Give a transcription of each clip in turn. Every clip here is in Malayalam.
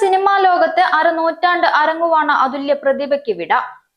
സിനിമാ ലോകത്ത് അരനൂറ്റാണ്ട് അരങ്ങുവാണ് അതുല്യ പ്രതിഭയ്ക്ക് വിട.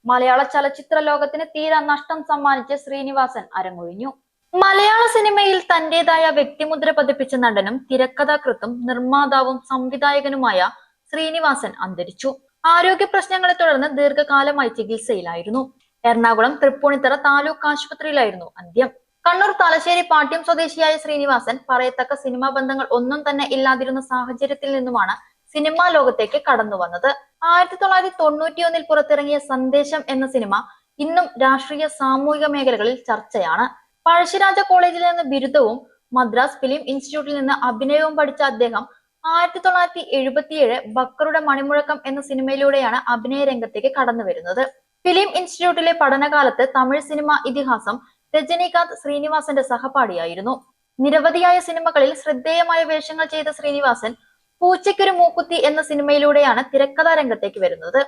മലയാള ചലച്ചിത്ര ലോകത്തിന് തീരെ നഷ്ടം സമ്മാനിച്ച് ശ്രീനിവാസൻ അരങ്ങൊഴിഞ്ഞു. മലയാള സിനിമയിൽ തന്റേതായ വ്യക്തിമുദ്ര പതിപ്പിച്ച നടനും തിരക്കഥാകൃത്തും നിർമ്മാതാവും സംവിധായകനുമായ ശ്രീനിവാസൻ അന്തരിച്ചു. ആരോഗ്യ പ്രശ്നങ്ങളെ തുടർന്ന് ദീർഘകാലമായി ചികിത്സയിലായിരുന്നു. എറണാകുളം തൃപ്പൂണിത്തറ താലൂക്ക് ആശുപത്രിയിലായിരുന്നു അന്ത്യം. കണ്ണൂർ തലശ്ശേരി പാട്യം സ്വദേശിയായ ശ്രീനിവാസൻ പറയത്തക്ക സിനിമാ ബന്ധങ്ങൾ ഒന്നും തന്നെ ഇല്ലാതിരുന്ന സാഹചര്യത്തിൽ നിന്നുമാണ് സിനിമാ ലോകത്തേക്ക് കടന്നു വന്നത്. ആയിരത്തി തൊള്ളായിരത്തി തൊണ്ണൂറ്റിയൊന്നിൽ പുറത്തിറങ്ങിയ സന്ദേശം എന്ന സിനിമ ഇന്നും രാഷ്ട്രീയ സാമൂഹിക മേഖലകളിൽ ചർച്ചയാണ്. പഴശ്ശിരാജ കോളേജിൽ നിന്ന് ബിരുദവും മദ്രാസ് ഫിലിം ഇൻസ്റ്റിറ്റ്യൂട്ടിൽ നിന്ന് അഭിനയവും പഠിച്ച അദ്ദേഹം ആയിരത്തി തൊള്ളായിരത്തി എഴുപത്തിയേഴ് ബക്കറുടെ മണിമുഴക്കം എന്ന സിനിമയിലൂടെയാണ് അഭിനയ രംഗത്തേക്ക് കടന്നു വരുന്നത്. ഫിലിം ഇൻസ്റ്റിറ്റ്യൂട്ടിലെ പഠനകാലത്ത് തമിഴ് സിനിമ ഇതിഹാസം രജനീകാന്ത് ശ്രീനിവാസന്റെ സഹപാഠിയായിരുന്നു. നിരവധിയായ സിനിമകളിൽ ശ്രദ്ധേയമായ വേഷങ്ങൾ ചെയ്ത ശ്രീനിവാസൻ പൂച്ചയ്ക്കൊരു മൂക്കുത്തി എന്ന സിനിമയിലൂടെയാണ് തിരക്കഥാ രംഗത്തേക്ക് വരുന്നത്.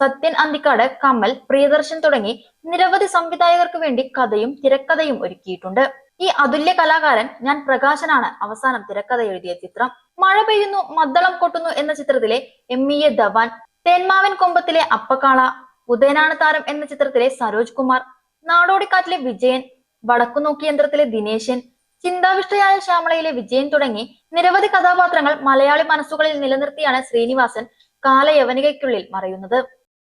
സത്യൻ അന്തിക്കാട് കമൽ പ്രിയദർശൻ തുടങ്ങി നിരവധി സംവിധായകർക്ക് വേണ്ടി കഥയും തിരക്കഥയും ഒരുക്കിയിട്ടുണ്ട്. ഈ അതുല്യ കലാകാരൻ ഞാൻ പ്രകാശനാണ്. അവസാനം തിരക്കഥ എഴുതിയ ചിത്രം. മഴ പെയ്യുന്നു മദ്ദളം കൊട്ടുന്നു എന്ന ചിത്രത്തിലെ എം ഇ എ ധവാൻ തേന്മാവൻ കൊമ്പത്തിലെ അപ്പക്കാള ഉദയനാണ് താരം എന്ന ചിത്രത്തിലെ സരോജ് കുമാർ നാടോടിക്കാറ്റിലെ വിജയൻ വടക്കുനോക്കി യന്ത്രത്തിലെ ദിനേശൻ ചിന്താവിഷ്ടയായ ശ്യാമളയിലെ വിജയൻ തുടങ്ങി നിരവധി കഥാപാത്രങ്ങൾ മലയാളി മനസ്സുകളിൽ നിലനിർത്തിയാണ് ശ്രീനിവാസൻ കാലയവനികയ്ക്കുള്ളിൽ മറയുന്നത്.